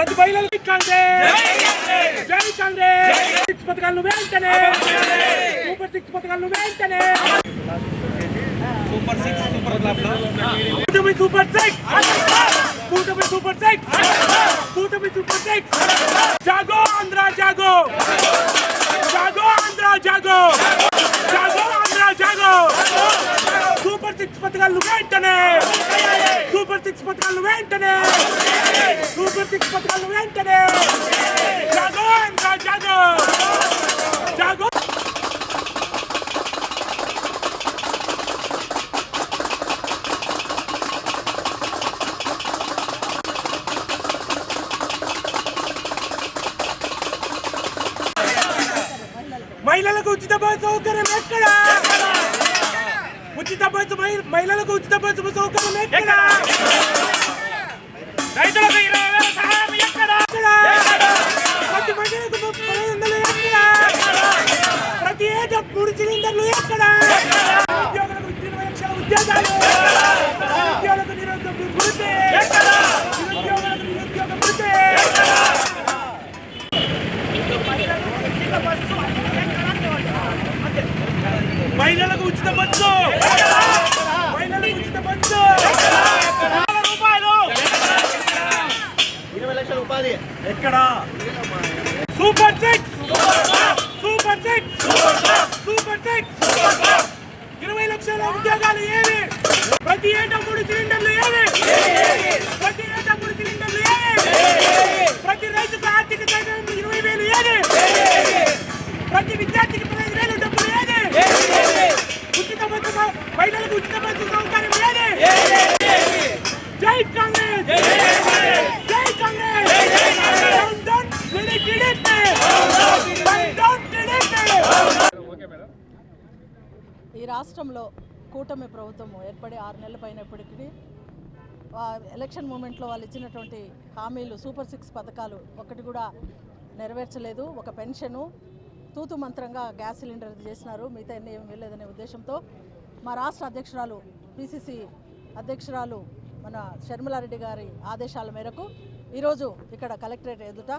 ప్రతి మహిళలకు జై కాంగ్రెస్! సిక్స్ పథకాలను వెంటనే సూపర్ సిక్స్ పథకాలను వెంటనే కూటమి సూపర్ సిక్స్ కూటమి సూపర్ సిక్స్ కూటమి సూపర్ సిక్స్ జాగో ఆంధ్ర జాగో! జాగో ఆంధ్ర జాగో! జాగో ఆంధ్ర జాగో! సూపర్ సిక్స్ పథకాలను వెంటనే సూపర్ సిక్స్ పథకాలను వెంటనే సూపర్ సిక్స్ పథకాలను వెంటనే జాగో ఆంధ్ర జాగో జాగో మహిళలకు ఉచిత బస్సు సౌకర్యం ఎక్కడ ఉచిత బస్సు మహి- మహిళలకు ఉచిత బస్సు సౌకర్యం ఎక్కడ రైతులకు ఇరవై వేల సహాయం ఎక్కడ? ప్రతి మహిళకు ముప్పై వందలు ఎక్కడ? ప్రతి ఏటా మూడు సిలిండర్లు ఎక్కడ? ఉద్యోగులకు ఇరవై లక్షల ఉద్యోగాలు నిరుద్యోగులకు నిరుద్యోగ వృత్తి నిరుద్యోగులకు నిరుద్యోగ వృత్తి మహిళలకు ఉచిత బస్సు మహిళలకు ఉచిత బస్సు వేల రూపాయలు ఇరవై లక్షల ఉపాధి ఎక్కడ? Super six! Super six! Super six! ఇరవై లక్షల ఉద్యోగాలు ఏవి? ప్రతి ఏటా మూడు సిలిండర్లు ఏవి? ప్రతి ఏటా మూడు సిలిండర్లు ఏవి? ప్రతి రైతు ఈ రాష్ట్రంలో కూటమి ప్రభుత్వం ఏర్పడి ఆరు నెలల పైన ఇప్పటికీ ఎలక్షన్ మూమెంట్లో వాళ్ళు ఇచ్చినటువంటి హామీలు సూపర్ సిక్స్ పథకాలు ఒకటి కూడా నెరవేర్చలేదు. ఒక పెన్షను తూతు మంత్రంగా గ్యాస్ సిలిండర్ చేసినారు. మిగతా ఎన్ని ఏమి లేదనే ఉద్దేశంతో మా రాష్ట్ర అధ్యక్షురాలు పిసిసి అధ్యక్షురాలు మన షర్మిలారెడ్డి గారి ఆదేశాల మేరకు ఈరోజు ఇక్కడ కలెక్టరేట్ ఎదుట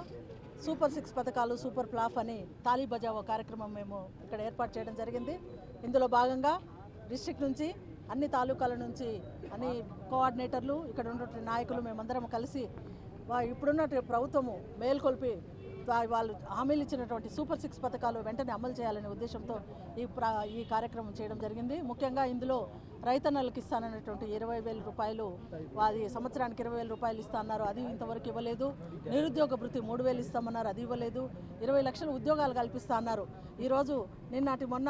సూపర్ సిక్స్ పథకాలు సూపర్ ప్లాఫ్ అని తాలీ బజావో కార్యక్రమం మేము ఇక్కడ ఏర్పాటు చేయడం జరిగింది. ఇందులో భాగంగా డిస్టిక్ నుంచి అన్ని తాలూకాల నుంచి అన్ని కోఆర్డినేటర్లు ఇక్కడ ఉన్నటువంటి నాయకులు మేమందరం కలిసి వా- ఇప్పుడున్నటువంటి ప్రభుత్వము మేల్కొల్పి వాళ్ళు హామీలు ఇచ్చినటువంటి సూపర్ సిక్స్ పథకాలు వెంటనే అమలు చేయాలనే ఉద్దేశంతో ఈ ప్రా ఈ కార్యక్రమం చేయడం జరిగింది. ముఖ్యంగా ఇందులో రైతన్నలకు ఇస్తానన్నటువంటి ఇరవై వేల రూపాయలు అది సంవత్సరానికి ఇరవై వేల రూపాయలు ఇస్తా అన్నారు. అది ఇంతవరకు ఇవ్వలేదు. నిరుద్యోగ భృతి మూడు వేలు ఇస్తామన్నారు. అది ఇవ్వలేదు. ఇరవై లక్షల ఉద్యోగాలు కల్పిస్తా అన్నారు. ఈరోజు నిన్నటి మొన్న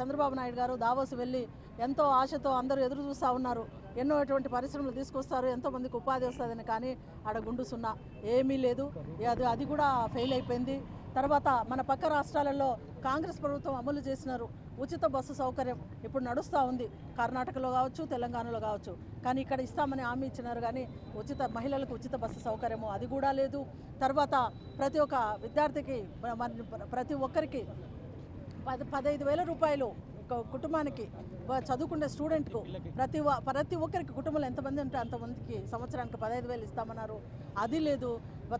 చంద్రబాబు నాయుడు గారు దావోస్ వెళ్ళి ఎంతో ఆశతో అందరూ ఎదురు చూస్తూ ఉన్నారు. ఎన్నో అటువంటి పరిశ్రమలు తీసుకొస్తారు ఎంతోమందికి ఉపాధి వస్తుందని కానీ ఆడ గుండు సున్నా ఏమీ లేదు. అది అది కూడా ఫెయిల్ అయిపోయింది. తర్వాత మన పక్క రాష్ట్రాలలో కాంగ్రెస్ ప్రభుత్వం అమలు చేసినారు ఉచిత బస్సు సౌకర్యం. ఇప్పుడు నడుస్తూ ఉంది. కర్ణాటకలో కావచ్చు తెలంగాణలో కావచ్చు. కానీ ఇక్కడ ఇస్తామని హామీ ఇచ్చినారు కానీ ఉచిత మహిళలకు ఉచిత బస్సు సౌకర్యము అది కూడా లేదు. తర్వాత ప్రతి ఒక్క విద్యార్థికి మన- ప్రతి ఒక్కరికి పది పదహైదు వేల రూపాయలు కుటుంబానికి చదువుకునే స్టూడెంట్కు ప్రతి ప్రతి ఒక్కరికి కుటుంబంలో ఎంతమంది ఉంటే అంతమందికి సంవత్సరానికి పదహైదు వేలు ఇస్తామన్నారు. అది లేదు.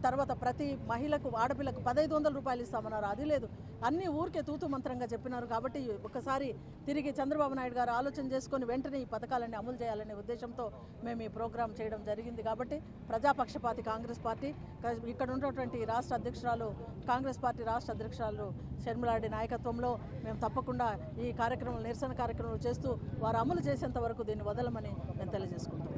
తర్వాత ప్రతి మహిళకు ఆడపిల్లకు పదహైదు వందల రూపాయలు ఇస్తామన్నారు. అది లేదు. అన్ని ఊరికే తూతు మంత్రంగా చెప్పినారు కాబట్టి ఒకసారి తిరిగి చంద్రబాబు నాయుడు గారు ఆలోచన చేసుకొని వెంటనే ఈ పథకాలన్నీ అమలు చేయాలనే ఉద్దేశంతో మేము ఈ ప్రోగ్రాం చేయడం జరిగింది కాబట్టి ప్రజాపక్షపాతి కాంగ్రెస్ పార్టీ ఇక్కడ ఉన్నటువంటి రాష్ట్ర అధ్యక్షురాలు కాంగ్రెస్ పార్టీ రాష్ట్ర అధ్యక్షురాలు షర్మిలాడి నాయకత్వంలో మేము తప్పకుండా ఈ కార్యక్రమం నిరసన కార్యక్రమాలు చేస్తూ వారు అమలు చేసేంత వరకు దీన్ని వదలమని మేము తెలియజేసుకుంటాం